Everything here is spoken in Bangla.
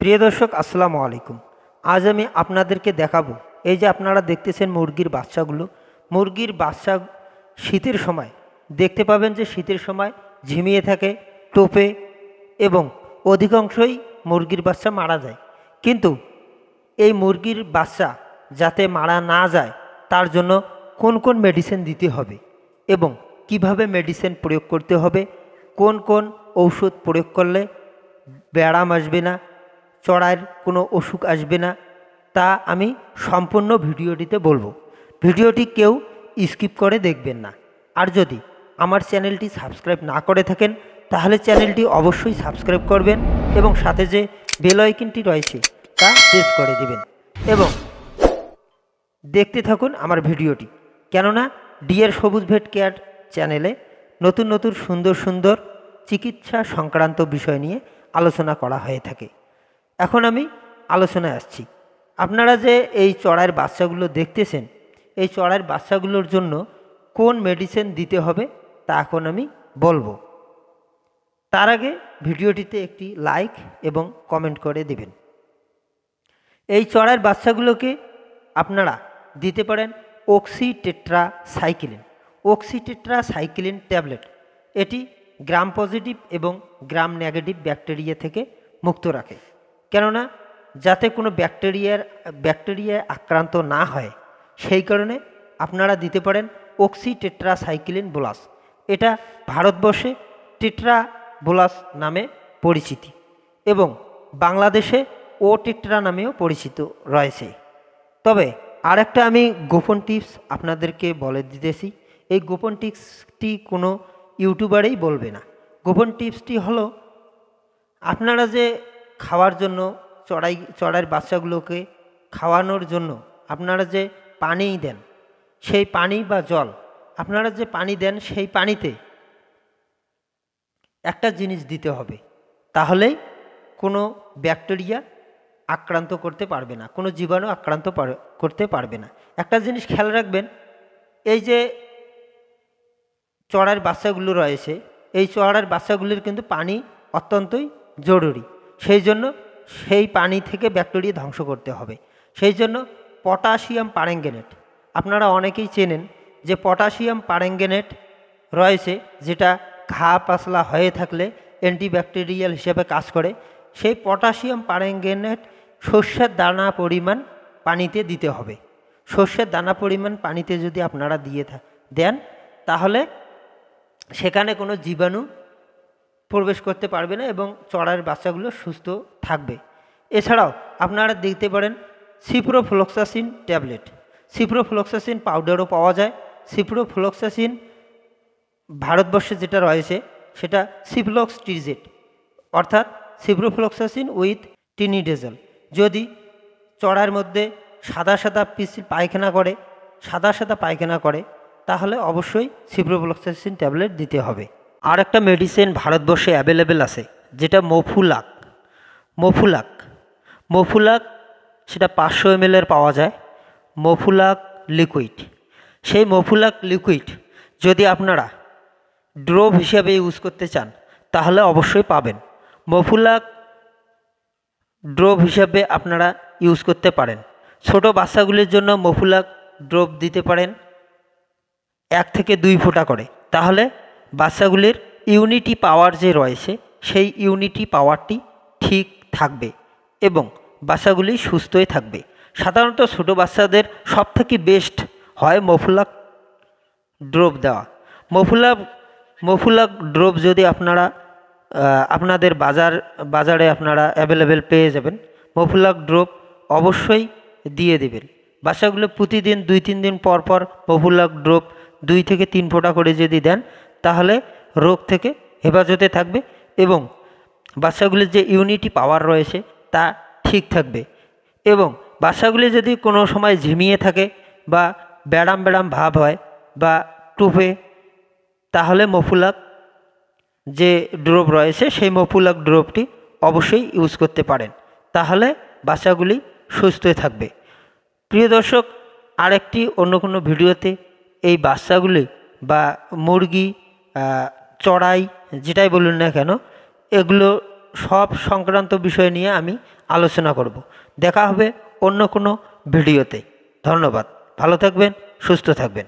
প্রিয় দর্শক, আসসালামু আলাইকুম। আজ আমি আপনাদেরকে দেখাবো এই যে আপনারা দেখতেছেন মুরগির বাচ্চাগুলো। মুরগির বাচ্চা শীতের সময়, দেখতে পাবেন যে শীতের সময় ঝিমিয়ে থাকে, টোপে এবং অধিকাংশই মুরগির বাচ্চা মারা যায়। কিন্তু এই মুরগির বাচ্চা যাতে মারা না যায়, তার জন্য কোন কোন মেডিসিন দিতে হবে এবং কীভাবে মেডিসিন প্রয়োগ করতে হবে, কোন কোন ঔষধ প্রয়োগ করলে ব্যায়াম আসবে না চড়ার কোনো অসুখ আসবে না। তা আমি সম্পূর্ণ ভিডিওটিতে বলব। ভিডিওটি কেউ স্কিপ করে দেখবেন না। আর যদি আমার চ্যানেলটি সাবস্ক্রাইব না করে থাকেন, তাহলে চ্যানেলটি অবশ্যই সাবস্ক্রাইব করবেন এবং সাথে যে বেল রয়েছে, তা প্রেস করে দিবেন। এবং দেখতে থাকুন আমার ভিডিওটি। কেননা ডিয়ার সবুজ ভেট কেয়ার চ্যানেলে নতুন নতুন সুন্দর সুন্দর চিকিৎসা সংক্রান্ত বিষয় নিয়ে আলোচনা করা হয়ে থাকে। এখন আমি আলোচনায় আসছি। আপনারা যে এই চড়াইয়ের বাচ্চাগুলো দেখতেছেন, এই চড়াইয়ের বাচ্চাগুলোর জন্য কোন মেডিসিন দিতে হবে তা এখন আমি বলব। তার আগে ভিডিওটিতে একটি লাইক এবং কমেন্ট করে দেবেন। এই চড়াইয়ের বাচ্চাগুলোকে আপনারা দিতে পারেন oxytetracycline oxytetracycline tablet এটি গ্রাম পজিটিভ এবং গ্রাম নেগেটিভ ব্যাকটেরিয়া থেকে মুক্ত রাখে। কেননা যাতে কোনো ব্যাকটেরিয়ার, ব্যাকটেরিয়ায় আক্রান্ত না হয়, সেই কারণে আপনারা দিতে পারেন অক্সিটেট্রা সাইক্লিন বোলাস। এটা ভারতবর্ষে টেট্রা বোলাস নামে পরিচিতি এবং বাংলাদেশে ও টেট্রা নামেও পরিচিত রয়েছে। তবে আরেকটা আমি গোপন টিপস আপনাদেরকে বলে দিতেছি, এই গোপন টিপসটি কোনো ইউটিউবারেই বলবে না। গোপন টিপসটি হলো, আপনারা যে খাওয়ার জন্য, চড়াই, চড়াইয়ের বাচ্চাগুলোকে খাওয়ানোর জন্য আপনারা যে পানি দেন, সেই পানি বা জল আপনারা যে পানি দেন, সেই পানিতে একটা জিনিস দিতে হবে। তাহলেই কোনো ব্যাকটেরিয়া আক্রান্ত করতে পারবে না, কোনো জীবাণু আক্রান্ত করতে পারবে না। একটা জিনিস খেয়াল রাখবেন, এই যে চড়ার বাচ্চাগুলো রয়েছে, এই চড়ার বাচ্চাগুলির কিন্তু পানি অত্যন্তই জরুরি। সেই জন্য সেই পানি থেকে ব্যাকটেরিয়া ধ্বংস করতে হবে। সেই জন্য পটাশিয়াম পারেঙ্গেনেট, আপনারা অনেকেই চেনেন যে পটাশিয়াম পারেঙ্গেনেট রয়েছে, যেটা ঘা পাতলা হয়ে থাকলে অ্যান্টিব্যাকটেরিয়াল হিসেবে কাজ করে। সেই পটাশিয়াম পারেঙ্গেনেট শস্যের দানা পরিমাণ পানিতে দিতে হবে। শস্যের দানা পরিমাণ পানিতে যদি আপনারা দিয়ে দেন, তাহলে সেখানে কোনো জীবাণু প্রবেশ করতে পারবে না এবং চড়ার বাচ্চাগুলো সুস্থ থাকবে। এছাড়াও আপনারা দেখতে পারেন সিপ্রোফ্লক্সাসিন ট্যাবলেট সিপ্রোফ্লক্সাসিন পাউডারও পাওয়া যায়। সিপ্রোফ্লক্সাসিন ভারতবর্ষে যেটা রয়েছে, সেটা সিপ্লক্স ট্রিজেট অর্থাৎ সিপ্রোফ্লক্সাসিন উইথ টিনিডেজল যদি চড়ার মধ্যে সাদা সাদা পিসি পায়খানা করে, সাদা সাদা পায়খানা করে, তাহলে অবশ্যই সিপ্রোফ্লক্সাসিন ট্যাবলেট দিতে হবে। আর একটা মেডিসিন ভারতবর্ষে অ্যাভেলেবেল আছে, যেটা মফুলাক। মফুলাক। মফুলাক, সেটা পাঁচশো এমএলের পাওয়া যায়। মফুলাক লিকুইড সেই মফুলাক লিকুইড যদি আপনারা ড্রোভ হিসাবে ইউজ করতে চান, তাহলে অবশ্যই পাবেন। মফুলাক ড্রোভ হিসাবে আপনারা ইউজ করতে পারেন। ছোট বাচ্চাগুলির জন্য মফুলাক ড্রোভ দিতে পারেন। এক থেকে দুই ফোঁটা করে। তাহলে বাচ্চাগুলির ইউনিটি পাওয়ার যে রয়েছে, সেই ইউনিটি পাওয়ারটি ঠিক থাকবে এবং বাচ্চাগুলি সুস্থই থাকবে। সাধারণত ছোটো বাচ্চাদের সব থেকে বেস্ট হয় মফুলাক ড্রপ দেওয়া। মফুলাক মফুলাক ড্রপ যদি আপনারা আপনাদের বাজার, বাজারে আপনারা অ্যাভেলেবেল পেয়ে যাবেন মফুলাক ড্রপ অবশ্যই দিয়ে দেবেন। বাচ্চাগুলো প্রতিদিন দুই তিন দিন পর পর মফুলাক ড্রপ দুই থেকে তিন ফোঁটা করে যদি দেন তাহলে রোগ থেকে হেফাজতে থাকবে এবং বাচ্চাগুলির যে ইউনিটি পাওয়ার রয়েছে তা ঠিক থাকবে এবং বাচ্চাগুলি যদি কোনো সময় ঝিমিয়ে থাকে বা ব্যাড়াম ব্যাড়াম ভাব হয় বা টুপে, তাহলে মফুলাক যে ড্রপ রয়েছে সেই মফুলাক ড্রপটি অবশ্যই ইউজ করতে পারেন। তাহলে বাচ্চাগুলি সুস্থ থাকবে। প্রিয় দর্শক, আরেকটি অন্য কোনো ভিডিওতে এই বাচ্চাগুলি বা মুরগি চড়াই যেটাই বলুন না কেন, এগুলো সব সংক্রান্ত বিষয় নিয়ে আমি আলোচনা করব। দেখা হবে অন্য কোনো ভিডিওতে। ধন্যবাদ। ভালো থাকবেন, সুস্থ থাকবেন।